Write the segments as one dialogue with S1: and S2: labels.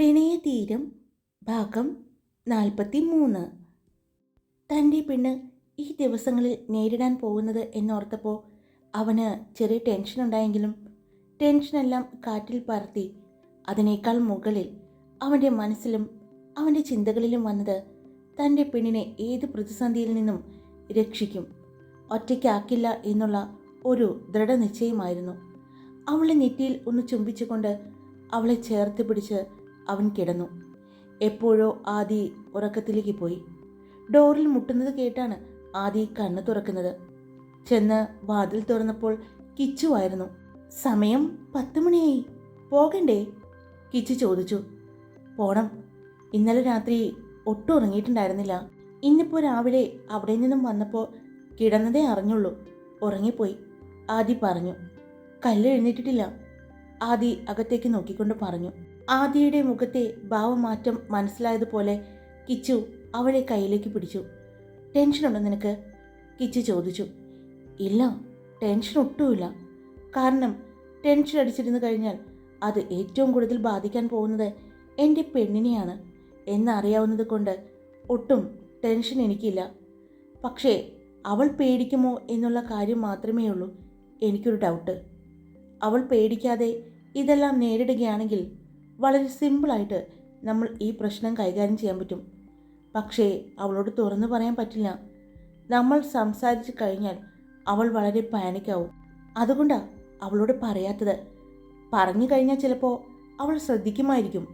S1: പ്രണയതീരം ഭാഗം നാൽപ്പത്തി മൂന്ന് തന്റെ പെണ്ണ് ഈ ദിവസങ്ങളിൽ നേരിടാൻ പോകുന്നത് എന്നോർത്തപ്പോൾ അവന് ചെറിയ ടെൻഷൻ ഉണ്ടായെങ്കിലും ടെൻഷനെല്ലാം കാറ്റിൽ പറത്തി അതിനേക്കാൾ മുകളിൽ അവന്റെ മനസ്സിലും അവന്റെ ചിന്തകളിലും വന്നത് തന്റെ പെണ്ണിനെ ഏത് പ്രതിസന്ധിയിൽ നിന്നും രക്ഷിക്കും ഒറ്റയ്ക്കാക്കില്ല എന്നുള്ള ഒരു ദൃഢനിശ്ചയമായിരുന്നു. അവളെ നെറ്റിയിൽ ഒന്ന് ചുംബിച്ചുകൊണ്ട് അവളെ ചേർത്ത് പിടിച്ച് അവൻ കിടന്നു. എപ്പോഴോ ആദി ഉറക്കത്തിലേക്ക് പോയി. ഡോറിൽ മുട്ടുന്നത് കേട്ടാണ് ആദി കണ്ണു തുറക്കുന്നത്. ചെന്ന് വാതിൽ തുറന്നപ്പോൾ കിച്ചുവായിരുന്നു സമയം പത്ത് മണിയായി. പോകണ്ടേ? കിച്ചു ചോദിച്ചു. പോണം. ഇന്നലെ രാത്രി ഒട്ടും ഉറങ്ങിയിട്ടുണ്ടായിരുന്നില്ല. ഇന്നിപ്പോൾ രാവിലെ അവിടെ നിന്നും വന്നപ്പോൾ കിടന്നതേ അറിഞ്ഞുള്ളൂ. ഉറങ്ങിപ്പോയി. ആദി പറഞ്ഞു. കല്ല് എഴുന്നേറ്റിട്ടില്ല. ആദി അകത്തേക്ക് നോക്കിക്കൊണ്ട് പറഞ്ഞു. ആദിയുടെ മുഖത്തെ ഭാവമാറ്റം മനസ്സിലായതുപോലെ കിച്ചു അവളെ കയ്യിലേക്ക് പിടിച്ചു. ടെൻഷനുണ്ടോ നിനക്ക്? കിച്ചു ചോദിച്ചു. ഇല്ല ടെൻഷൻ ഒട്ടുമില്ല. കാരണം ടെൻഷൻ അടിച്ചിരുന്നു കഴിഞ്ഞാൽ അത് ഏറ്റവും കൂടുതൽ ബാധിക്കാൻ പോകുന്നത് എന്റെ പെണ്ണിനെയാണ്. എന്നറിയാവുന്നത് കൊണ്ട് ഒട്ടും ടെൻഷൻ എനിക്കില്ല. പക്ഷേ അവൾ പേടിക്കുമോ എന്നുള്ള കാര്യം മാത്രമേ ഉള്ളൂ എനിക്കൊരു ഡൗട്ട്. അവൾ പേടിക്കാതെ ഇതെല്ലാം നേരിടുകയാണെങ്കിൽ വളരെ സിമ്പിളായിട്ട് നമ്മൾ ഈ പ്രശ്നം കൈകാര്യം ചെയ്യാൻ പറ്റും. പക്ഷേ അവളോട് തുറന്നു പറയാൻ പറ്റില്ല. നമ്മൾ സംസാരിച്ച് കഴിഞ്ഞാൽ അവൾ വളരെ പാനിക്കാവും. അതുകൊണ്ടാണ് അവളോട് പറയാത്തത്. പറഞ്ഞു കഴിഞ്ഞാൽ ചിലപ്പോൾ അവൾ ശ്രദ്ധിക്കുമായിരിക്കും.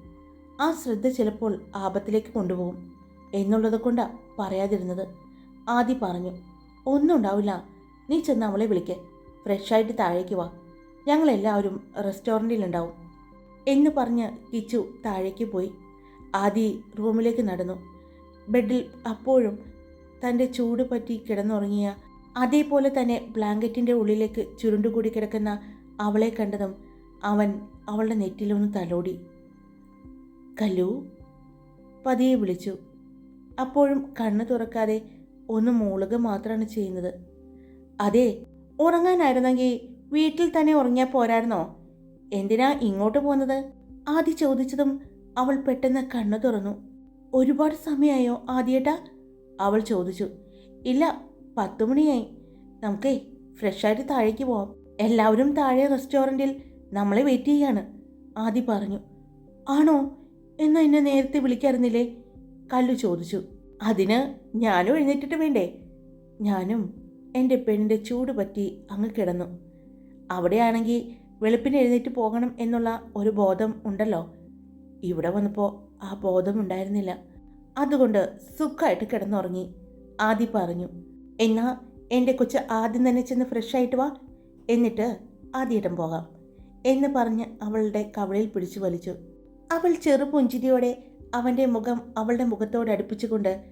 S1: ആ ശ്രദ്ധ ചിലപ്പോൾ ആപത്തിലേക്ക് കൊണ്ടുപോകും എന്നുള്ളത് കൊണ്ടാണ് പറയാതിരുന്നത്. ആദി പറഞ്ഞു ഒന്നും ഉണ്ടാവില്ല. നീ ചെന്ന് അവളെ വിളിക്ക്. ഫ്രഷായിട്ട് താഴേക്ക് വാ. ഞങ്ങളെല്ലാവരും റെസ്റ്റോറന്റിലുണ്ടാവും എന്ന് പറഞ്ഞ് കിച്ചു താഴേക്ക് പോയി. ആദി റൂമിലേക്ക് നടന്നു. ബെഡിൽ അപ്പോഴും തന്റെ ചൂട് പറ്റി കിടന്നുറങ്ങിയ അതേപോലെ തന്നെ ബ്ലാങ്കറ്റിന്റെ ഉള്ളിലേക്ക് ചുരുണ്ടുകൂടി കിടക്കുന്ന അവളെ കണ്ടതും അവൻ അവളുടെ നെറ്റിലൊന്ന് തലോടി. കല്ലു പതിയെ വിളിച്ചു. അപ്പോഴും കണ്ണ് തുറക്കാതെ ഒന്ന് മൂളുക മാത്രമാണ് ചെയ്യുന്നത്. അതെ ഉറങ്ങാനായിരുന്നെങ്കിൽ വീട്ടിൽ തന്നെ ഉറങ്ങിയാൽ പോരായിരുന്നോ? എന്തിനാ ഇങ്ങോട്ട് പോകുന്നത്? ആദി ചോദിച്ചതും അവൾ പെട്ടെന്ന് കണ്ണു തുറന്നു. ഒരുപാട് സമയമായോ ആദ്യേട്ടാ? അവൾ ചോദിച്ചു. ഇല്ല പത്തു മണിയായി. നമുക്കേ ഫ്രഷായിട്ട് താഴേക്ക് പോവാം. എല്ലാവരും താഴെ റെസ്റ്റോറന്റിൽ നമ്മളെ വെയിറ്റ് ചെയ്യാണ്. ആദി പറഞ്ഞു. ആണോ? എന്നാ എന്നെ നേരത്തെ വിളിക്കാറുന്നില്ലേ കല്ലു ചോദിച്ചു. അതിന് ഞാനും എഴുന്നേറ്റിട്ട് വേണ്ടേ? ഞാനും എന്റെ പെണ്ണിന്റെ ചൂട് പറ്റി അങ്ങ് കിടന്നു. അവിടെയാണെങ്കിൽ വെളുപ്പിന് എഴുന്നേറ്റ് പോകണം എന്നുള്ള ഒരു ബോധം ഉണ്ടല്ലോ. ഇവിടെ വന്നപ്പോൾ ആ ബോധം ഉണ്ടായിരുന്നില്ല. അതുകൊണ്ട് സുഖമായിട്ട് കിടന്നുറങ്ങി. ആദി പറഞ്ഞു എന്നാ എന്റെ കൊച്ച് ആദ്യം തന്നെ ചെന്ന് ഫ്രഷായിട്ട് വാ. എന്നിട്ട് ആദ്യയിടം പോകാം. എന്ന് പറഞ്ഞ് അവളുടെ കവളിൽ പിടിച്ചു വലിച്ചു. അവൾ ചെറുപുഞ്ചിരിയോടെ അവന്റെ മുഖം അവളുടെ മുഖത്തോട് അടുപ്പിച്ചുകൊണ്ട്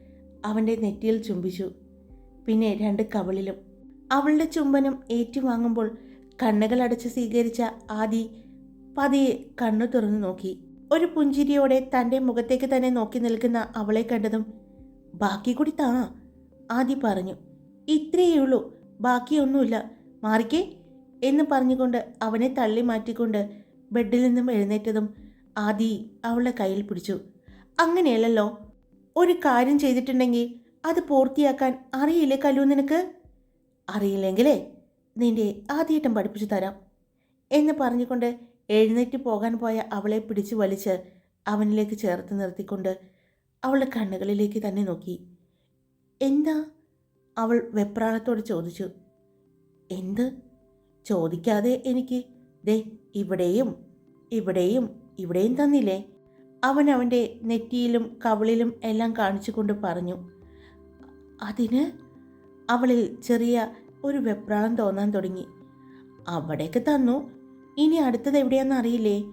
S1: അവന്റെ നെറ്റിയിൽ ചുംബിച്ചു. പിന്നെ രണ്ട് കവളിലും അവളുടെ ചുംബനം ഏറ്റുവാങ്ങുമ്പോൾ കണ്ണുകൾ അടച്ച് സ്വീകരിച്ച ആദി പതിയെ കണ്ണു തുറന്നു നോക്കി. ഒരു പുഞ്ചിരിയോടെ തന്റെ മുഖത്തേക്ക് തന്നെ നോക്കി നിൽക്കുന്ന അവളെ കണ്ടതും ബാക്കി കൂടി താ ആദി പറഞ്ഞു. ഇത്രയേ ഉള്ളൂ ബാക്കിയൊന്നുമില്ല. മാറിക്കേ എന്ന് പറഞ്ഞുകൊണ്ട് അവനെ തള്ളി മാറ്റിക്കൊണ്ട് ബെഡിൽ നിന്നും എഴുന്നേറ്റതും ആദി അവളെ കയ്യിൽ പിടിച്ചു. അങ്ങനെയല്ലല്ലോ ഒരു കാര്യം ചെയ്തിട്ടുണ്ടെങ്കിൽ അത് പൂർത്തിയാക്കാൻ അറിയില്ലേ കല്ലു നിനക്ക്? അറിയില്ലെങ്കിലേ നിന്റെ ആദ്യേട്ടം പഠിപ്പിച്ചു തരാം എന്ന് പറഞ്ഞുകൊണ്ട് എഴുന്നേറ്റ് പോകാൻ പോയ അവളെ പിടിച്ചു വലിച്ച് അവനിലേക്ക് ചേർത്ത് നിർത്തിക്കൊണ്ട് അവളുടെ കണ്ണുകളിലേക്ക് തന്നെ നോക്കി. എന്താ? അവൾ വെപ്രാളത്തോട് ചോദിച്ചു. എന്ത്? ചോദിക്കാതെ എനിക്ക്. ദേ ഇവിടെയും ഇവിടെയും ഇവിടെയും തന്നില്ലേ? അവൻ അവന്റെ നെറ്റിയിലും കവളിലും എല്ലാം കാണിച്ചുകൊണ്ട് പറഞ്ഞു. അതിന്? അവളിൽ ചെറിയ ഒരു വെപ്രാളം തോന്നാൻ തുടങ്ങി. അവിടേക്ക് തന്നു. ഇനി അടുത്തത് എവിടെയാണെന്ന് അറിയില്ലേ?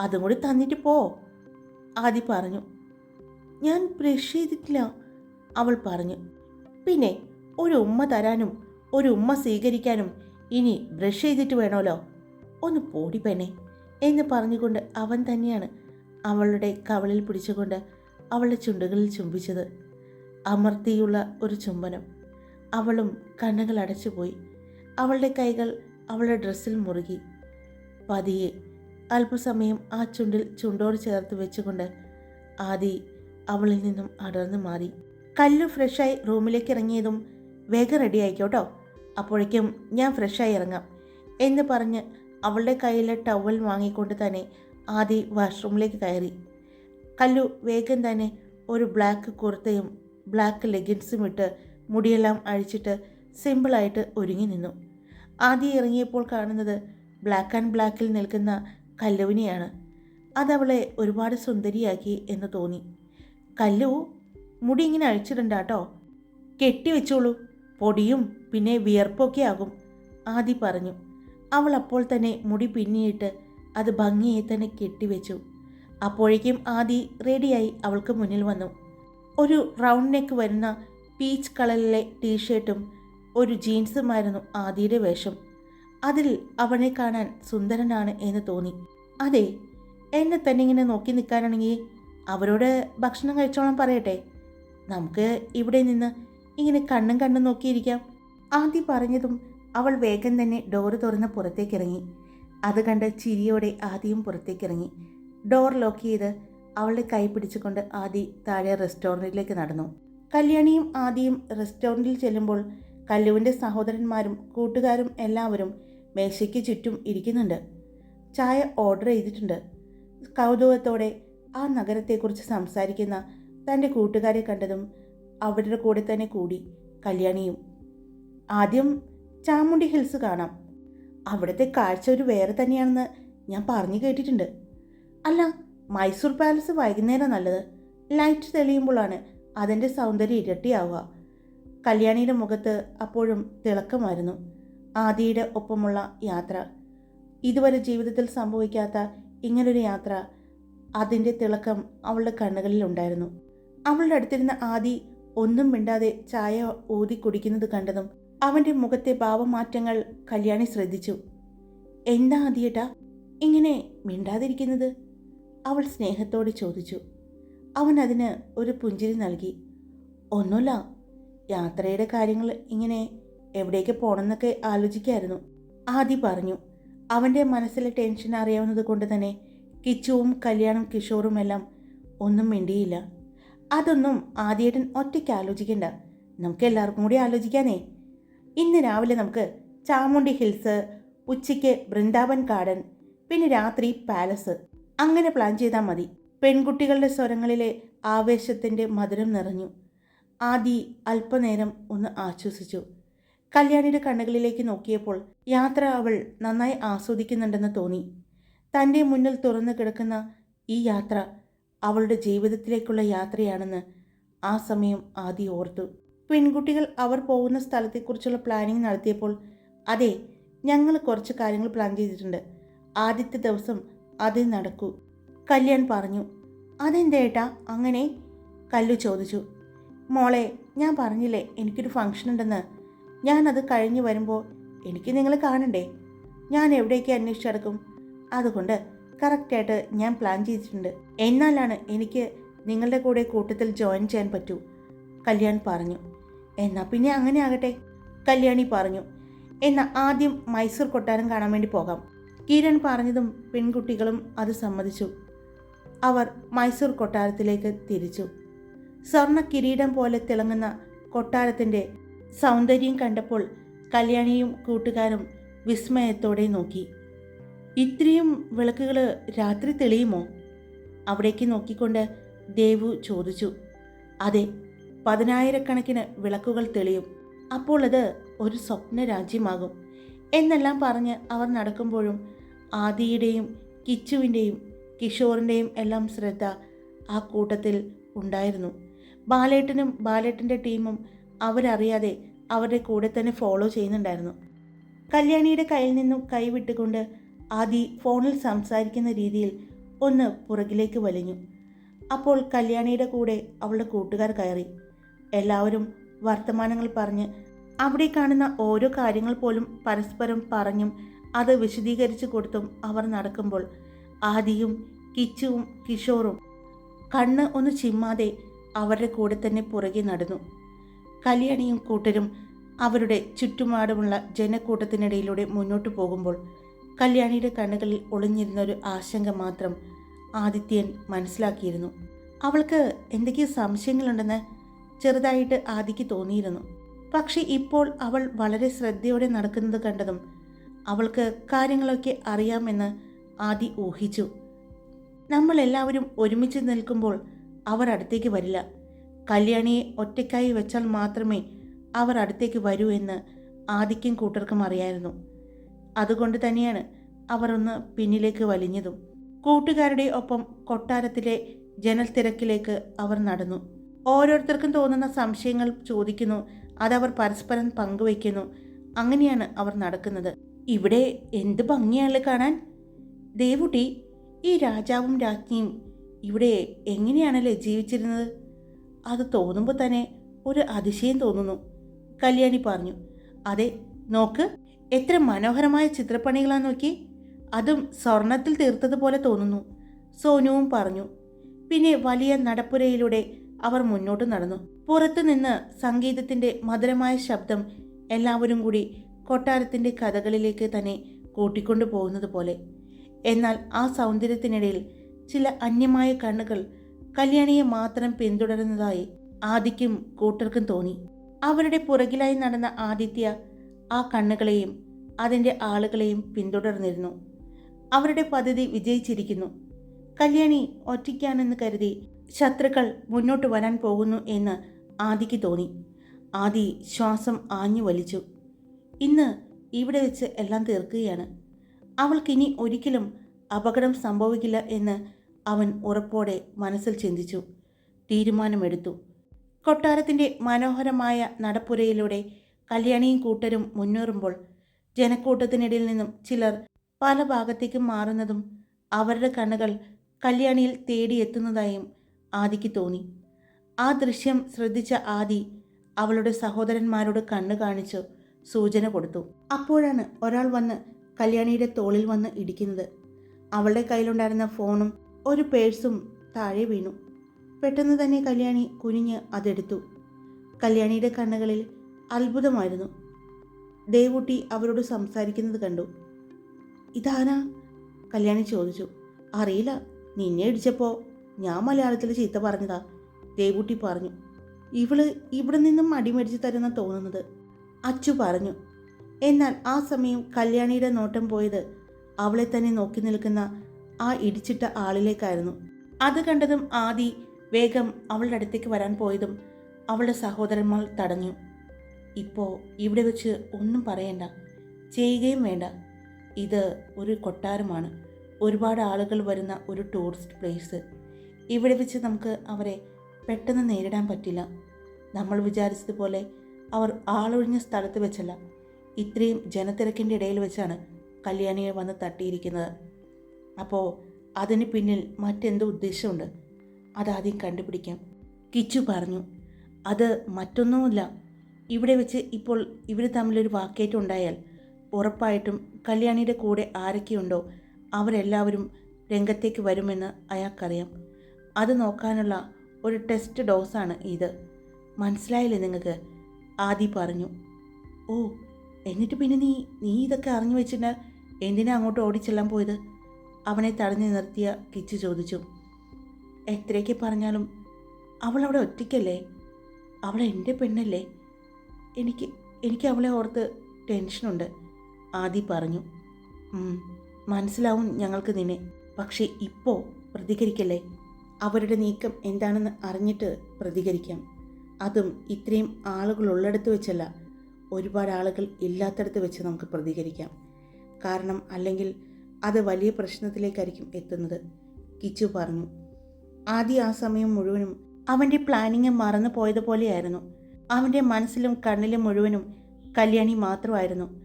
S1: അതും കൂടി തന്നിട്ട് പോ ആദി പറഞ്ഞു. ഞാൻ ബ്രഷ് ചെയ്തിട്ടില്ല അവൾ പറഞ്ഞു. പിന്നെ ഒരു ഉമ്മ തരാനും ഒരു ഉമ്മ സ്വീകരിക്കാനും ഇനി ബ്രഷ് ചെയ്തിട്ട് വേണമല്ലോ ഒന്ന് പോടി പെണ്ണെ എന്ന് പറഞ്ഞുകൊണ്ട് അവൻ തന്നെയാണ് അവളുടെ കവളിൽ പിടിച്ചുകൊണ്ട് അവളുടെ ചുണ്ടുകളിൽ ചുംബിച്ചത്. അമർത്തിയുള്ള ഒരു ചുംബനം. അവളും കണ്ണുകൾ അടച്ചുപോയി അവളുടെ കൈകൾ അവളുടെ ഡ്രസ്സിൽ മുറുകി. പതിയെ അല്പസമയം ആ ചുണ്ടിൽ ചുണ്ടോട് ചേർത്ത് വെച്ചുകൊണ്ട് ആദി അവളിൽ നിന്നും അടർന്നു മാറി. കല്ലു ഫ്രഷായി റൂമിലേക്ക് ഇറങ്ങിയതും വേഗം റെഡി ആയിക്കോട്ടോ അപ്പോഴേക്കും ഞാൻ ഫ്രഷായി ഇറങ്ങാം എന്ന് പറഞ്ഞ് അവളുടെ കയ്യിലെ ടവൽ വാങ്ങിക്കൊണ്ട് തന്നെ ആദി വാഷ്റൂമിലേക്ക് കയറി. കല്ലു വേഗം തന്നെ ഒരു ബ്ലാക്ക് കുർത്തയും ബ്ലാക്ക് ലെഗിൻസും ഇട്ട് മുടിയെല്ലാം അഴിച്ചിട്ട് സിമ്പിളായിട്ട് ഒരുങ്ങി നിന്നു. ആദ്യം ഇറങ്ങിയപ്പോൾ കാണുന്നത് ബ്ലാക്ക് ആൻഡ് ബ്ലാക്കിൽ നിൽക്കുന്ന കല്ലുവിനെയാണ്. അതവളെ ഒരുപാട് സുന്ദരിയാക്കി എന്ന് തോന്നി. കല്ലു മുടി ഇങ്ങനെ അഴിച്ചിടണ്ട കേട്ടോ കെട്ടിവെച്ചോളൂ. പൊടിയും പിന്നെ വിയർപ്പൊക്കെ ആകും ആദി പറഞ്ഞു. അവൾ അപ്പോൾ തന്നെ മുടി പിന്നിയിട്ട് അത് ഭംഗിയായി തന്നെ കെട്ടിവെച്ചു. അപ്പോഴേക്കും ആദി റെഡിയായി അവൾക്ക് മുന്നിൽ വന്നു. ഒരു റൗണ്ട് നെക്ക് വരുന്ന പീച്ച് കളറിലെ ടീഷർട്ടും ഒരു ജീൻസുമായിരുന്നു ആദിയുടെ വേഷം. അതിൽ അവനെ കാണാൻ സുന്ദരനാണ് എന്ന് തോന്നി. അതെ എന്നെ തന്നെ ഇങ്ങനെ നോക്കി നിൽക്കാനാണെങ്കിൽ അവരോട് ഭക്ഷണം കഴിച്ചോളാം പറയട്ടെ. നമുക്ക് ഇവിടെ നിന്ന് ഇങ്ങനെ കണ്ണും കണ്ണും നോക്കിയിരിക്കാം. ആദ്യം പറഞ്ഞതും അവൾ വേഗം തന്നെ ഡോറ് തുറന്ന് പുറത്തേക്കിറങ്ങി. അത് കണ്ട് ചിരിയോടെ ആദ്യം പുറത്തേക്കിറങ്ങി. ഡോർ ലോക്ക് ചെയ്ത് അവളുടെ കൈ പിടിച്ചുകൊണ്ട് ആദി താഴെ റെസ്റ്റോറന്റിലേക്ക് നടന്നു. കല്യാണിയും ആദിയും റെസ്റ്റോറന്റിൽ ചെല്ലുമ്പോൾ കല്ലുവിന്റെ സഹോദരന്മാരും കൂട്ടുകാരും എല്ലാവരും മേശയ്ക്ക് ചുറ്റും ഇരിക്കുന്നുണ്ട്. ചായ ഓർഡർ ചെയ്തിട്ടുണ്ട്. കൗതുകത്തോടെ ആ നഗരത്തെക്കുറിച്ച് സംസാരിക്കുന്ന തന്റെ കൂട്ടുകാരെ കണ്ടതും അവരുടെ കൂടെ തന്നെ കൂടി കല്യാണിയും ആദ്യം ചാമുണ്ടി ഹിൽസ് കാണാം. അവിടുത്തെ കാഴ്ച ഒരു വേറെ തന്നെയാണെന്ന് ഞാൻ പറഞ്ഞു കേട്ടിട്ടുണ്ട്. അല്ല മൈസൂർ പാലസ് വൈകുന്നേരം നല്ലത്. ലൈറ്റ് തെളിയുമ്പോഴാണ് അതിന്റെ സൗന്ദര്യം ഇരട്ടിയാവുക. കല്യാണിയുടെ മുഖത്ത് അപ്പോഴും തിളക്കമായിരുന്നു. ആദിയുടെ ഒപ്പമുള്ള യാത്ര. ഇതുവരെ ജീവിതത്തിൽ സംഭവിക്കാത്ത ഇങ്ങനൊരു യാത്ര അതിന്റെ തിളക്കം അവളുടെ കണ്ണുകളിൽ ഉണ്ടായിരുന്നു. അവളുടെ അടുത്തിരുന്ന ആദി ഒന്നും മിണ്ടാതെ ചായ ഊതി കുടിക്കുന്നത് കണ്ടതും അവന്റെ മുഖത്തെ ഭാവമാറ്റങ്ങൾ കല്യാണി ശ്രദ്ധിച്ചു. എന്താ ആദിയേട്ടാ ഇങ്ങനെ മിണ്ടാതിരിക്കുന്നത്? അവൾ സ്നേഹത്തോടെ ചോദിച്ചു. അവൻ അതിന് ഒരു പുഞ്ചിരി നൽകി. ഒന്നുമില്ല. യാത്രയുടെ കാര്യങ്ങൾ ഇങ്ങനെ എവിടേക്ക് പോകണമെന്നൊക്കെ ആലോചിക്കായിരുന്നു. ആദി പറഞ്ഞു. അവന്റെ മനസ്സിലെ ടെൻഷൻ അറിയാവുന്നത് കൊണ്ട് തന്നെ കിച്ചുവും കല്യാണം കിഷോറും എല്ലാം ഒന്നും മിണ്ടിയില്ല. അതൊന്നും ആദ്യേട്ടൻ ഒറ്റയ്ക്ക് ആലോചിക്കണ്ട. നമുക്ക് എല്ലാവർക്കും കൂടി ആലോചിക്കാനേ. ഇന്ന് രാവിലെ നമുക്ക് ചാമുണ്ടി ഹിൽസ് ഉച്ചയ്ക്ക് ബൃന്ദാവൻ ഗാർഡൻ പിന്നെ രാത്രി പാലസ്. അങ്ങനെ പ്ലാൻ ചെയ്താൽ മതി. പെൺകുട്ടികളുടെ സ്വരങ്ങളിലെ ആവേശത്തിന്റെ മധുരം നിറഞ്ഞു. ആദി അല്പനേരം ഒന്ന് ആശ്വസിച്ചു. കല്യാണിയുടെ കണ്ണുകളിലേക്ക് നോക്കിയപ്പോൾ യാത്ര അവൾ നന്നായി ആസ്വദിക്കുന്നുണ്ടെന്ന് തോന്നി. തന്റെ മുന്നിൽ തുറന്നു കിടക്കുന്ന ഈ യാത്ര അവളുടെ ജീവിതത്തിലേക്കുള്ള യാത്രയാണെന്ന് ആ സമയം ആദി ഓർത്തു. പെൺകുട്ടികൾ അവർ പോകുന്ന സ്ഥലത്തെക്കുറിച്ചുള്ള പ്ലാനിങ് നടത്തിയപ്പോൾ അതെ ഞങ്ങൾ കുറച്ച് കാര്യങ്ങൾ പ്ലാൻ ചെയ്തിട്ടുണ്ട്. ആദ്യത്തെ ദിവസം അത് നടക്കൂ. കല്യാൺ പറഞ്ഞു. അതെന്തേട്ടാ അങ്ങനെ കല്ലു ചോദിച്ചു. മോളെ ഞാൻ പറഞ്ഞില്ലേ എനിക്കൊരു ഫംഗ്ഷൻ ഉണ്ടെന്ന്. ഞാനത് കഴിഞ്ഞു വരുമ്പോൾ എനിക്ക് നിങ്ങൾ കാണണ്ടേ? ഞാൻ എവിടേക്ക് അന്വേഷിച്ചെടുക്കും അതുകൊണ്ട് കറക്റ്റായിട്ട് ഞാൻ പ്ലാൻ ചെയ്തിട്ടുണ്ട്. എന്നാലാണ് എനിക്ക് നിങ്ങളുടെ കൂടെ കൂട്ടത്തിൽ ജോയിൻ ചെയ്യാൻ പറ്റൂ കല്യാൺ പറഞ്ഞു. എന്നാൽ പിന്നെ അങ്ങനെ ആകട്ടെ കല്യാണി പറഞ്ഞു. എന്നാൽ ആദ്യം മൈസൂർ കൊട്ടാരം കാണാൻ വേണ്ടി പോകാം. കിരൺ പറഞ്ഞതും പെൺകുട്ടികളും അത് സമ്മതിച്ചു. അവർ മൈസൂർ കൊട്ടാരത്തിലേക്ക് തിരിച്ചു. സ്വർണ കിരീടം പോലെ തിളങ്ങുന്ന കൊട്ടാരത്തിന്റെ സൗന്ദര്യം കണ്ടപ്പോൾ കല്യാണിയും കൂട്ടുകാരും വിസ്മയത്തോടെ നോക്കി. ഇത്രയും വിളക്കുകൾ രാത്രി തെളിയുമോ? അവിടേക്ക് നോക്കിക്കൊണ്ട് ദേവു ചോദിച്ചു. അതെ പതിനായിരക്കണക്കിന് വിളക്കുകൾ തെളിയും. അപ്പോൾ അത് ഒരു സ്വപ്ന രാജ്യമാകും എന്നെല്ലാം പറഞ്ഞ് അവർ നടക്കുമ്പോഴും ആദിയുടെയും കിച്ചുവിന്റെയും കിഷോറിന്റെയും എല്ലാം ശ്രദ്ധ ആ കൂട്ടത്തിൽ ഉണ്ടായിരുന്നു. ബാലേട്ടനും ബാലേട്ടന്റെ ടീമും അവരറിയാതെ അവരുടെ കൂടെ തന്നെ ഫോളോ ചെയ്യുന്നുണ്ടായിരുന്നു. കല്യാണിയുടെ കയ്യിൽ നിന്നും കൈവിട്ടുകൊണ്ട് ആദി ഫോണിൽ സംസാരിക്കുന്ന രീതിയിൽ ഒന്ന് പുറകിലേക്ക് വലിഞ്ഞു. അപ്പോൾ കല്യാണിയുടെ കൂടെ അവളുടെ കൂട്ടുകാർ കയറി. എല്ലാവരും വർത്തമാനങ്ങൾ പറഞ്ഞ് അവിടെ കാണുന്ന ഓരോ കാര്യങ്ങൾ പോലും പരസ്പരം പറഞ്ഞും അത് വിശദീകരിച്ചു കൊടുത്തും അവർ നടക്കുമ്പോൾ ആദിയും കിച്ചുവും കിഷോറും കണ്ണ് ഒന്ന് ചിമ്മാതെ അവരുടെ കൂടെ തന്നെ പുറകെ നടന്നു. കല്യാണിയും കൂട്ടരും അവരുടെ ചുറ്റുപാടുമുള്ള ജനക്കൂട്ടത്തിനിടയിലൂടെ മുന്നോട്ടു പോകുമ്പോൾ കല്യാണിയുടെ കണ്ണുകളിൽ ഒളിഞ്ഞിരുന്ന ഒരു ആശങ്ക മാത്രം ആദിത്യൻ മനസ്സിലാക്കിയിരുന്നു. അവൾക്ക് എന്തൊക്കെയോ സംശയങ്ങളുണ്ടെന്ന് ചെറുതായിട്ട് ആദിക്ക് തോന്നിയിരുന്നു. പക്ഷേ ഇപ്പോൾ അവൾ വളരെ ശ്രദ്ധയോടെ നടക്കുന്നത് കണ്ടതും അവൾക്ക് കാര്യങ്ങളൊക്കെ അറിയാമെന്ന് ആദി ഊഹിച്ചു. നമ്മളെല്ലാവരും ഒരുമിച്ച് നിൽക്കുമ്പോൾ അവർ അടുത്തേക്ക് വരില്ല. കല്യാണിയെ ഒറ്റയ്ക്കായി വെച്ചാൽ മാത്രമേ അവർ അടുത്തേക്ക് വരൂ എന്ന് ആദിക്കും കൂട്ടർക്കും അറിയായിരുന്നു. അതുകൊണ്ട് തന്നെയാണ് അവർ ഒന്ന് പിന്നിലേക്ക് വലിഞ്ഞതും. കൂട്ടുകാരുടെ ഒപ്പം കൊട്ടാരത്തിലെ ജനൽ തിരക്കിലേക്ക് അവർ നടന്നു. ഓരോരുത്തർക്കും തോന്നുന്ന സംശയങ്ങൾ ചോദിക്കുന്നു. അതവർ പരസ്പരം പങ്കുവയ്ക്കുന്നു. അങ്ങനെയാണ് അവർ നടക്കുന്നത്. ഇവിടെ എന്ത് ഭംഗിയാണ് കാണാൻ? ദേവുട്ടി ഈ രാജാവും രാജ്ഞിയും ഇവിടെ എങ്ങനെയാണല്ലേ ജീവിച്ചിരുന്നത്? അത് തോന്നുമ്പോൾ തന്നെ ഒരു അതിശയം തോന്നുന്നു. കല്യാണി പറഞ്ഞു അതെ നോക്ക് എത്ര മനോഹരമായ ചിത്രപ്പണികളാണ് നോക്കി. അതും സ്വർണത്തിൽ തീർത്തതുപോലെ തോന്നുന്നു സോനുവും പറഞ്ഞു. പിന്നെ വലിയ നടപ്പുരയിലൂടെ അവർ മുന്നോട്ട് നടന്നു. പുറത്തു നിന്ന് സംഗീതത്തിന്റെ മധുരമായ ശബ്ദം എല്ലാവരും കൂടി കൊട്ടാരത്തിന്റെ കഥകളിലേക്ക് തന്നെ കൂട്ടിക്കൊണ്ടു പോകുന്നത് പോലെ. എന്നാൽ ആ സൗന്ദര്യത്തിനിടയിൽ ചില അന്യമായ കണ്ണുകൾ കല്യാണിയെ മാത്രം പിന്തുടരുന്നതായി ആദിക്കും കൂട്ടർക്കും തോന്നി. അവരുടെ പുറകിലായി നടന്ന ആദിത്യ ആ കണ്ണുകളെയും അതിന്റെ ആളുകളെയും പിന്തുടർന്നിരുന്നു. അവരുടെ പദ്ധതി വിജയിച്ചിരിക്കുന്നു. കല്യാണി ഒറ്റയ്ക്കാണെന്ന് കരുതി ശത്രുക്കൾ മുന്നോട്ട് വരാൻ പോകുന്നു എന്ന് ആദിക്ക് തോന്നി. ആദി ശ്വാസം ആഞ്ഞു വലിച്ചു. ഇന്ന് ഇവിടെ വെച്ച് എല്ലാം തീർക്കുകയാണ്. അവൾക്കിനി ഒരിക്കലും അപകടം സംഭവിക്കില്ല എന്ന് അവൻ ഉറപ്പോടെ മനസ്സിൽ ചിന്തിച്ചു. തീരുമാനമെടുത്തു. കൊട്ടാരത്തിന്റെ മനോഹരമായ നടപ്പുരയിലൂടെ കല്യാണിയും കൂട്ടരും മുന്നേറുമ്പോൾ ജനക്കൂട്ടത്തിനിടയിൽ നിന്നും ചിലർ പല ഭാഗത്തേക്കും മാറുന്നതും അവരുടെ കണ്ണുകൾ കല്യാണിയിൽ തേടിയെത്തുന്നതായും ആദിക്ക് തോന്നി. ആ ദൃശ്യം ശ്രദ്ധിച്ച ആദി അവളുടെ സഹോദരന്മാരോട് കണ്ണു കാണിച്ചു സൂചന കൊടുത്തു. അപ്പോഴാണ് ഒരാൾ വന്ന് കല്യാണിയുടെ തോളിൽ വന്ന് ഇടിക്കുന്നത്. അവളുടെ കയ്യിലുണ്ടായിരുന്ന ഫോണും ഒരു പേഴ്സും താഴെ വീണു. പെട്ടെന്ന് തന്നെ കല്യാണി കുനിഞ്ഞ് അതെടുത്തു. കല്യാണിയുടെ കണ്ണുകളിൽ അത്ഭുതമായിരുന്നു. ദേവുട്ടി അവരോട് സംസാരിക്കുന്നത് കണ്ടു. ഇതാരാ? കല്യാണി ചോദിച്ചു. അറിയില്ല. നിന്നെ ഇടിച്ചപ്പോൾ ഞാൻ മലയാളത്തിൽ ചീത്ത പറഞ്ഞതാ ദേവുട്ടി പറഞ്ഞു. ഇവൾ ഇവിടെ നിന്നും അടിമേടിച്ച് തരുന്ന തോന്നുന്നത് അച്ചു പറഞ്ഞു. എന്നാൽ ആ സമയം കല്യാണിയുടെ നോട്ടം പോയത് അവളെ തന്നെ നോക്കി നിൽക്കുന്ന ആ ഇടിച്ചിട്ട ആളിലേക്കായിരുന്നു. അത് കണ്ടതും ആദി വേഗം അവളുടെ അടുത്തേക്ക് വരാൻ പോയതും അവളുടെ സഹോദരന്മാർ തടഞ്ഞു. ഇപ്പോൾ ഇവിടെ വെച്ച് ഒന്നും പറയണ്ട ചെയ്യുകയും വേണ്ട. ഇത് ഒരു കൊട്ടാരമാണ്. ഒരുപാട് ആളുകൾ വരുന്ന ഒരു ടൂറിസ്റ്റ് പ്ലേസ്. ഇവിടെ വെച്ച് നമുക്ക് അവരെ പെട്ടെന്ന് നേരിടാൻ പറ്റില്ല. നമ്മൾ വിചാരിച്ചതുപോലെ അവർ ആളൊഴിഞ്ഞ സ്ഥലത്ത് വെച്ചല്ല. ഇത്രയും ജനത്തിരക്കിന്റെ ഇടയിൽ വെച്ചാണ് കല്യാണിയെ വന്ന് തട്ടിയിരിക്കുന്നത്. അപ്പോൾ അതിന് പിന്നിൽ മറ്റെന്തോ ഉദ്ദേശമുണ്ട്. അതാദ്യം കണ്ടുപിടിക്കാം. കിച്ചു പറഞ്ഞു അത് മറ്റൊന്നുമില്ല. ഇവിടെ വെച്ച് ഇപ്പോൾ ഇവർ തമ്മിലൊരു വാക്കേറ്റം ഉണ്ടായാൽ ഉറപ്പായിട്ടും കല്യാണിയുടെ കൂടെ ആരൊക്കെയുണ്ടോ അവരെല്ലാവരും രംഗത്തേക്ക് വരുമെന്ന് അയാൾക്കറിയാം. അത് നോക്കാനുള്ള ഒരു ടെസ്റ്റ് ഡോസാണ് ഇത്. മനസ്സിലായില്ലേ നിങ്ങൾക്ക്? ആദി പറഞ്ഞു. ഓ എന്നിട്ട് പിന്നെ നീ നീ ഇതൊക്കെ അറിഞ്ഞു വെച്ചിട്ട് എന്തിനാ അങ്ങോട്ട് ഓടിച്ചെല്ലാൻ പോയത്? അവനെ തടഞ്ഞു നിർത്തിയ കിച്ചു ചോദിച്ചു. എത്രയൊക്കെ പറഞ്ഞാലും അവൾ അവിടെ ഒറ്റയ്ക്കല്ലേ? അവൾ എന്റെ പെണ്ണല്ലേ? എനിക്ക് എനിക്ക് അവളെ ഓർത്ത് ടെൻഷനുണ്ട് ആദി പറഞ്ഞു. "ഉം, മനസ്സിലാവും ഞങ്ങൾക്ക് നിന്നെ. പക്ഷേ ഇപ്പോൾ പ്രതികരിക്കല്ലേ? അവരുടെ നീക്കം എന്താണെന്ന് അറിഞ്ഞിട്ട് പ്രതികരിക്കാം. അതും ഇത്രയും ആളുകൾ ഉള്ളെടുത്ത് വെച്ചല്ല. ഒരുപാട് ആളുകൾ ഇല്ലാത്തടത്ത് വെച്ച് നമുക്ക് പ്രതികരിക്കാം. കാരണം അല്ലെങ്കിൽ അത് വലിയ പ്രശ്നത്തിലേക്കായിരിക്കും എത്തുന്നത്. കിച്ചു പറഞ്ഞു. ആദ്യം ആ സമയം മുഴുവനും അവന്റെ പ്ലാനിങ് മറന്നു പോയതുപോലെയായിരുന്നു. അവന്റെ മനസ്സിലും കണ്ണിലും മുഴുവനും കല്യാണി മാത്രമായിരുന്നു.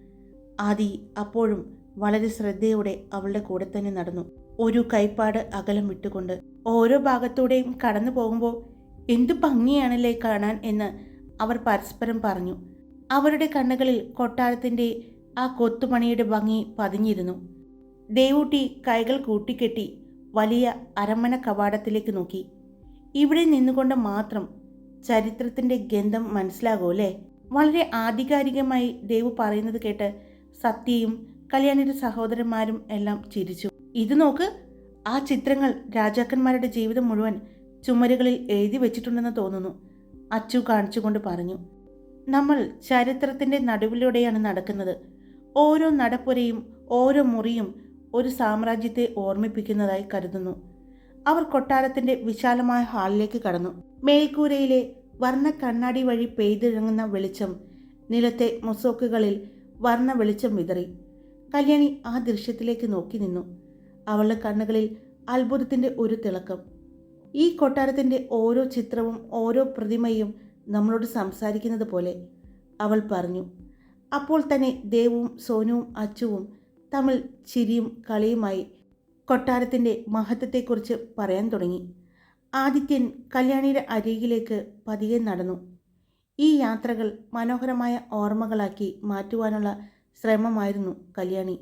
S1: ആദി അപ്പോഴും വളരെ ശ്രദ്ധയോടെ അവളുടെ കൂടെ തന്നെ നടന്നു. ഒരു കൈപ്പാട് അകലം വിട്ടുകൊണ്ട് ഓരോ ഭാഗത്തൂടെയും കടന്നു പോകുമ്പോൾ എന്തു ഭംഗിയാണല്ലേ കാണാൻ എന്ന് അവർ പരസ്പരം പറഞ്ഞു. അവരുടെ കണ്ണുകളിൽ കൊട്ടാരത്തിന്റെ ആ കൊത്തുപണിയുടെ ഭംഗി പതിഞ്ഞിരുന്നു. ദേവൂട്ടി കൈകൾ കൂട്ടിക്കെട്ടി വലിയ അരമന കവാടത്തിലേക്ക് നോക്കി. ഇവിടെ നിന്നുകൊണ്ട് മാത്രം ചരിത്രത്തിന്റെ ഗന്ധം മനസ്സിലാകൂല്ലേ വളരെ ആധികാരികമായി ദേവു പറയുന്നത് കേട്ട് സത്യയും കല്യാണിയുടെ സഹോദരന്മാരും എല്ലാം ചിരിച്ചു. ഇത് നോക്ക് ആ ചിത്രങ്ങൾ രാജാക്കന്മാരുടെ ജീവിതം മുഴുവൻ ചുമരുകളിൽ എഴുതി വെച്ചിട്ടുണ്ടെന്ന് തോന്നുന്നു. അച്ചു കാണിച്ചുകൊണ്ട് പറഞ്ഞു. നമ്മൾ ചരിത്രത്തിന്റെ നടുവിലൂടെയാണ് നടക്കുന്നത്. ഓരോ നടപ്പുരയും ഓരോ മുറിയും ഒരു സാമ്രാജ്യത്തെ ഓർമ്മിപ്പിക്കുന്നതായി കരുതുന്നു. അവർ കൊട്ടാരത്തിന്റെ വിശാലമായ ഹാളിലേക്ക് കടന്നു. മേൽക്കൂരയിലെ വർണ കണ്ണാടി വഴി പെയ്തിഴങ്ങുന്ന വെളിച്ചം നിലത്തെ മൊസോക്കുകളിൽ വർണ വെളിച്ചം വിതറി. കല്യാണി ആ ദൃശ്യത്തിലേക്ക് നോക്കി നിന്നു. അവളുടെ കണ്ണുകളിൽ അത്ഭുതത്തിന്റെ ഒരു തിളക്കം. ഈ കൊട്ടാരത്തിന്റെ ഓരോ ചിത്രവും ഓരോ പ്രതിമയും നമ്മളോട് സംസാരിക്കുന്നത് പോലെ അവൾ പറഞ്ഞു. അപ്പോൾ തന്നെ ദേവും സോനുവും അച്ചുവും തമ്മിൽ ചിരിയും കളിയുമായി കൊട്ടാരത്തിന്റെ മഹത്വത്തെക്കുറിച്ച് പറയാൻ തുടങ്ങി. ആദിത്യൻ കല്യാണിയുടെ അരികിലേക്ക് പതിയെ നടന്നു. ഈ യാത്രകൾ മനോഹരമായ ഓർമ്മകളാക്കി മാറ്റുവാനുള്ള ശ്രമമായിരുന്നു കല്യാണി.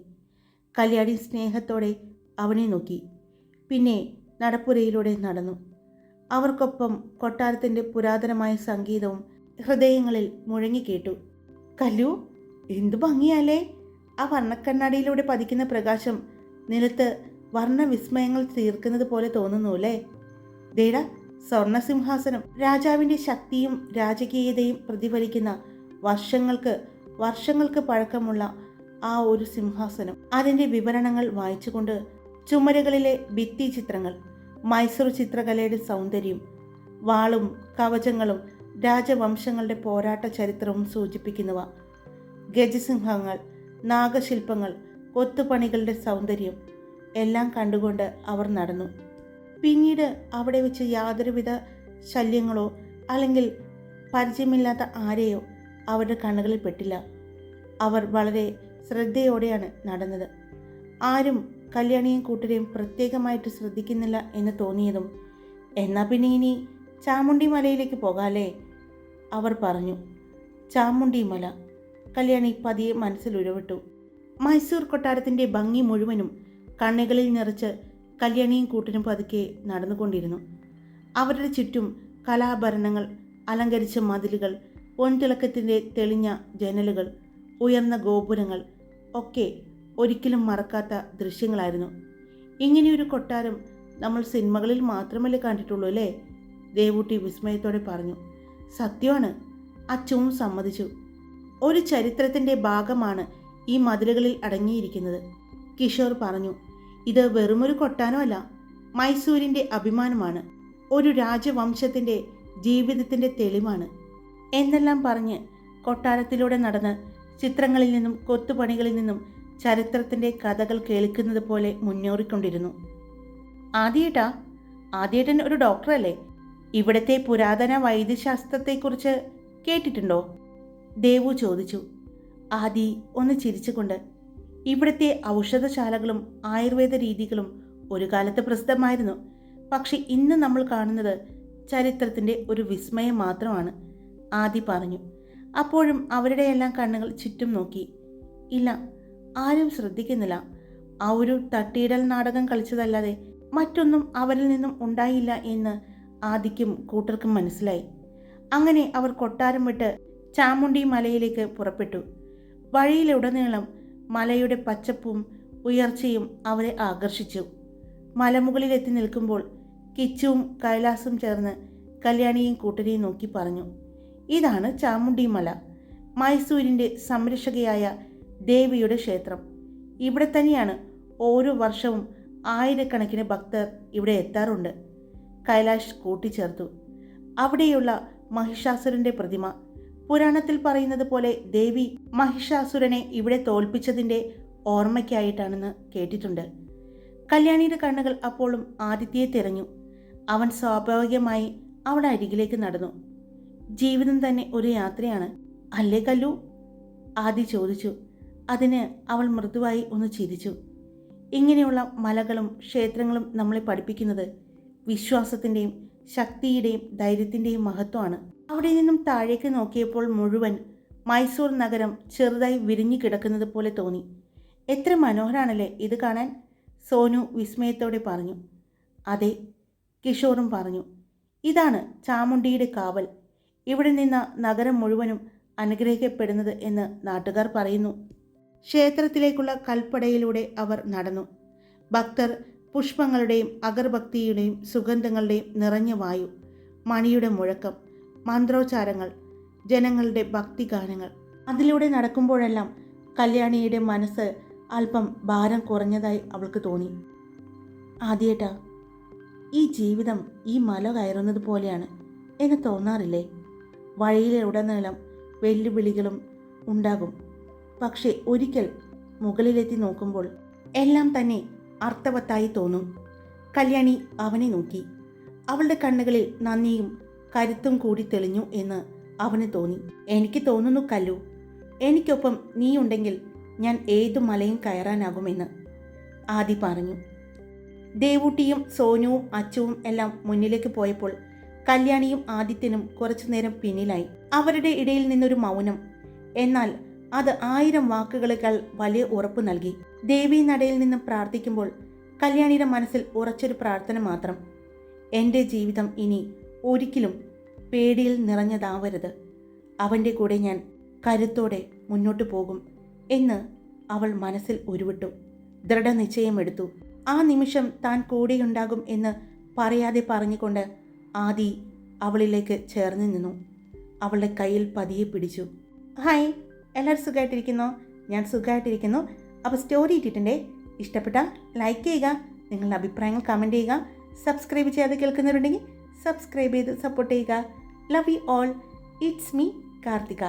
S1: കല്യാണി സ്നേഹത്തോടെ അവനെ നോക്കി. പിന്നെ നടപ്പുരയിലൂടെ നടന്നു. അവർക്കൊപ്പം കൊട്ടാരത്തിന്റെ പുരാതനമായ സംഗീതവും ഹൃദയങ്ങളിൽ മുഴങ്ങിക്കേട്ടു കല്ലു എന്തു ഭംഗിയാലേ? ആ വർണക്കണ്ണാടിയിലൂടെ പതിക്കുന്ന പ്രകാശം നിലത്ത് വർണവിസ്മയങ്ങൾ തീർക്കുന്നത് പോലെ തോന്നുന്നു അല്ലേ ദേട സ്വർണസിംഹാസനം. രാജാവിന്റെ ശക്തിയും രാജകീയതയും പ്രതിഫലിക്കുന്ന വർഷങ്ങൾക്ക് വർഷങ്ങൾക്ക് പഴക്കമുള്ള ആ ഒരു സിംഹാസനം. അതിന്റെ വിവരണങ്ങൾ വായിച്ചുകൊണ്ട് ചുമരുകളിലെ ഭിത്തി ചിത്രങ്ങൾ മൈസൂർ ചിത്രകലയുടെ സൗന്ദര്യം വാളും കവചങ്ങളും രാജവംശങ്ങളുടെ പോരാട്ട ചരിത്രവും സൂചിപ്പിക്കുന്നവ. ഗജസിംഹങ്ങൾ നാഗശില്പങ്ങൾ കൊത്തുപണികളുടെ സൗന്ദര്യം എല്ലാം കണ്ടുകൊണ്ട് അവർ നടന്നു. പിന്നീട് അവിടെ വെച്ച് യാതൊരുവിധ ശല്യങ്ങളോ അല്ലെങ്കിൽ പരിചയമില്ലാത്ത ആരെയോ അവരുടെ കണ്ണുകളിൽ പെട്ടില്ല. അവർ വളരെ ശ്രദ്ധയോടെയാണ് നടന്നത്. ആരും കല്യാണിയും കൂട്ടരെയും പ്രത്യേകമായിട്ട് ശ്രദ്ധിക്കുന്നില്ല എന്ന് തോന്നിയതും എന്നാൽ പിന്നെ ഇനി ചാമുണ്ടി മലയിലേക്ക് പോകാല്ലേ? അവർ പറഞ്ഞു. ചാമുണ്ടി മല. കല്യാണി പതിയെ മനസ്സിൽ ഉരുവിട്ടു. മൈസൂർ കൊട്ടാരത്തിന്റെ ഭംഗി മുഴുവനും കണ്ണുകളിൽ നിറച്ച് കല്യാണിയും കൂട്ടിനും പതുക്കെ നടന്നുകൊണ്ടിരുന്നു. അവരുടെ ചുറ്റും കലാഭരണങ്ങൾ അലങ്കരിച്ച മതിലുകൾ പൊൻതിളക്കത്തിന്റെ തെളിഞ്ഞ ജനലുകൾ ഉയർന്ന ഗോപുരങ്ങൾ ഒക്കെ ഒരിക്കലും മറക്കാത്ത ദൃശ്യങ്ങളായിരുന്നു. ഇങ്ങനെയൊരു കൊട്ടാരം നമ്മൾ സിനിമകളിൽ മാത്രമല്ലേ കണ്ടിട്ടുള്ളൂ അല്ലേ? ദേവൂട്ടി വിസ്മയത്തോടെ പറഞ്ഞു. സത്യമാണ് അച്ചുവും സമ്മതിച്ചു. ഒരു ചരിത്രത്തിന്റെ ഭാഗമാണ് ഈ മതിലുകളിൽ അടങ്ങിയിരിക്കുന്നത് കിഷോർ പറഞ്ഞു. ഇത് വെറുമൊരു കൊട്ടാരമല്ല മൈസൂരിന്റെ അഭിമാനമാണ്. ഒരു രാജവംശത്തിന്റെ ജീവിതത്തിന്റെ തെളിവാണ്. എന്നെല്ലാം പറഞ്ഞ് കൊട്ടാരത്തിലൂടെ നടന്ന് ചിത്രങ്ങളിൽ നിന്നും കൊത്തുപണികളിൽ നിന്നും ചരിത്രത്തിന്റെ കഥകൾ കേൾക്കുന്നത് പോലെ മുന്നേറിക്കൊണ്ടിരുന്നു. ആദ്യേട്ടാ ആദ്യേട്ടൻ ഒരു ഡോക്ടറല്ലേ? ഇവിടുത്തെ പുരാതന വൈദ്യശാസ്ത്രത്തെക്കുറിച്ച് കേട്ടിട്ടുണ്ടോ? ദേവു ചോദിച്ചു. ആദി ഒന്ന് ചിരിച്ചുകൊണ്ട് ഇവിടുത്തെ ഔഷധശാലകളും ആയുർവേദ രീതികളും ഒരു കാലത്ത് പ്രസിദ്ധമായിരുന്നു. പക്ഷെ ഇന്ന് നമ്മൾ കാണുന്നത് ചരിത്രത്തിന്റെ ഒരു വിസ്മയം മാത്രമാണ് ആദി പറഞ്ഞു. അപ്പോഴും അവരുടെയെല്ലാം കണ്ണുകൾ ചുറ്റും നോക്കി. ഇല്ല ആരും ശ്രദ്ധിക്കുന്നില്ല. ആ ഒരു തട്ടിയിടൽ നാടകം കളിച്ചതല്ലാതെ മറ്റൊന്നും അവരിൽ നിന്നും ഉണ്ടായില്ല എന്ന് ആദിക്കും കൂട്ടർക്കും മനസ്സിലായി. അങ്ങനെ അവർ കൊട്ടാരം വിട്ട് ചാമുണ്ടി മലയിലേക്ക് പുറപ്പെട്ടു. വഴിയിലുടനീളം മലയുടെ പച്ചപ്പും ഉയർച്ചയും അവരെ ആകർഷിച്ചു. മലമുകളിലെത്തി നിൽക്കുമ്പോൾ കിച്ചുവും കൈലാസും ചേർന്ന് കല്യാണിയും കൂട്ടരെയും നോക്കി പറഞ്ഞു ഇതാണ് ചാമുണ്ടി മല. മൈസൂരിന്റെ സംരക്ഷകയായ ദേവിയുടെ ക്ഷേത്രം. ഇവിടെ തന്നെയാണ് ഓരോ വർഷവും ആയിരക്കണക്കിന് ഭക്തർ ഇവിടെ എത്താറുണ്ട്. കൈലാഷ് കൂട്ടിച്ചേർത്തു. അവിടെയുള്ള മഹിഷാസുരന്റെ പ്രതിമ. പുരാണത്തിൽ പറയുന്നത് പോലെ ദേവി മഹിഷാസുരനെ ഇവിടെ തോൽപ്പിച്ചതിന്റെ ഓർമ്മയ്ക്കായിട്ടാണെന്ന് കേട്ടിട്ടുണ്ട്. കല്യാണിയുടെ കണ്ണുകൾ അപ്പോഴും ആദിത്യയെ തിരഞ്ഞു. അവൻ സ്വാഭാവികമായി അവളുടെ അരികിലേക്ക് നടന്നു. ജീവിതം തന്നെ ഒരു യാത്രയാണ്. അല്ലേ കല്ലു? ആദി ചോദിച്ചു. അതിന് അവൾ മൃദുവായി ഒന്ന് ചിരിച്ചു. ഇങ്ങനെയുള്ള മലകളും ക്ഷേത്രങ്ങളും നമ്മളെ പഠിപ്പിക്കുന്നത് വിശ്വാസത്തിന്റെയും ശക്തിയുടെയും ധൈര്യത്തിന്റെയും മഹത്വമാണ്. അവിടെ നിന്നും താഴേക്ക് നോക്കിയപ്പോൾ മുഴുവൻ മൈസൂർ നഗരം ചെറുതായി വിരിഞ്ഞു കിടക്കുന്നത് പോലെ തോന്നി. എത്ര മനോഹരാണല്ലേ ഇത് കാണാൻ? സോനു വിസ്മയത്തോടെ പറഞ്ഞു. അതെ കിഷോറും പറഞ്ഞു. ഇതാണ് ചാമുണ്ടിയുടെ കാവൽ. ഇവിടെ നിന്ന് നഗരം മുഴുവനും അനുഗ്രഹിക്കപ്പെടുന്നത് എന്ന് നാട്ടുകാർ പറയുന്നു. ക്ഷേത്രത്തിലേക്കുള്ള കൽപ്പടയിലൂടെ അവർ നടന്നു. ഭക്തർ പുഷ്പങ്ങളുടെയും അഗർഭക്തിയുടെയും സുഗന്ധങ്ങളുടെയും നിറഞ്ഞ വായു മണിയുടെ മുഴക്കം മന്ത്രോച്ചാരങ്ങൾ ജനങ്ങളുടെ ഭക്തിഗാനങ്ങൾ. അതിലൂടെ നടക്കുമ്പോഴെല്ലാം കല്യാണിയുടെ മനസ്സ് അല്പം ഭാരം കുറഞ്ഞതായി അവൾക്ക് തോന്നി. ആദ്യേട്ടാ ഈ ജീവിതം ഈ മല കയറുന്നത് പോലെയാണ്. എന്ന് തോന്നാറില്ലേ? വഴിയിലുടനീളം വെല്ലുവിളികളും ഉണ്ടാകും. പക്ഷേ ഒരിക്കൽ മുകളിലെത്തി നോക്കുമ്പോൾ എല്ലാം തന്നെ അർത്ഥവത്തായി തോന്നും. കല്യാണി അവനെ നോക്കി. അവളുടെ കണ്ണുകളിൽ നന്ദിയും കരുത്തും കൂടി തെളിഞ്ഞു എന്ന് അവന് തോന്നി. എനിക്ക് തോന്നുന്നു കല്ലു. എനിക്കൊപ്പം നീയുണ്ടെങ്കിൽ ഞാൻ ഏതു മലയും കയറാനാകുമെന്ന് ആദി പറഞ്ഞു. ദേവൂട്ടിയും സോനുവും അച്ചുവും എല്ലാം മുന്നിലേക്ക് പോയപ്പോൾ കല്യാണിയും ആദിത്യനും കുറച്ചുനേരം പിന്നിലായി. അവരുടെ ഇടയിൽ നിന്നൊരു മൗനം. എന്നാൽ അത് ആയിരം വാക്കുകളേക്കാൾ വലിയ ഉറപ്പ് നൽകി. ദേവി നടയിൽ നിന്നും പ്രാർത്ഥിക്കുമ്പോൾ കല്യാണിയുടെ മനസ്സിൽ ഉറച്ചൊരു പ്രാർത്ഥന മാത്രം. എന്റെ ജീവിതം ഇനി ഒരിക്കലും പേടിയിൽ നിറഞ്ഞതാവരുത്. അവന്റെ കൂടെ ഞാൻ കരുത്തോടെ മുന്നോട്ടു പോകും എന്ന് അവൾ മനസ്സിൽ ഉരുവിട്ടു. ദൃഢനിശ്ചയമെടുത്തു ആ നിമിഷം താൻ കൂടെയുണ്ടാകും എന്ന് പറയാതെ പറഞ്ഞുകൊണ്ട് ആദി അവളിലേക്ക് ചേർന്ന് നിന്നു. അവളുടെ കയ്യിൽ പതിയെ പിടിച്ചു. ഹായ് എല്ലാവരും സുഖമായിട്ടിരിക്കുന്നു? ഞാൻ സുഖമായിട്ടിരിക്കുന്നു. അപ്പോൾ സ്റ്റോറി ഇട്ടിട്ടുണ്ടേ. ഇഷ്ടപ്പെട്ട ലൈക്ക് ചെയ്യുക നിങ്ങളുടെ അഭിപ്രായങ്ങൾ കമന്റ് ചെയ്യുക സബ്സ്ക്രൈബ് ചെയ്യാതെ കേൾക്കുന്നവരുണ്ടെങ്കിൽ സബ്സ്ക്രൈബ് ചെയ്ത് സപ്പോർട്ട് ചെയ്യുക. Love you all it's me Karthika.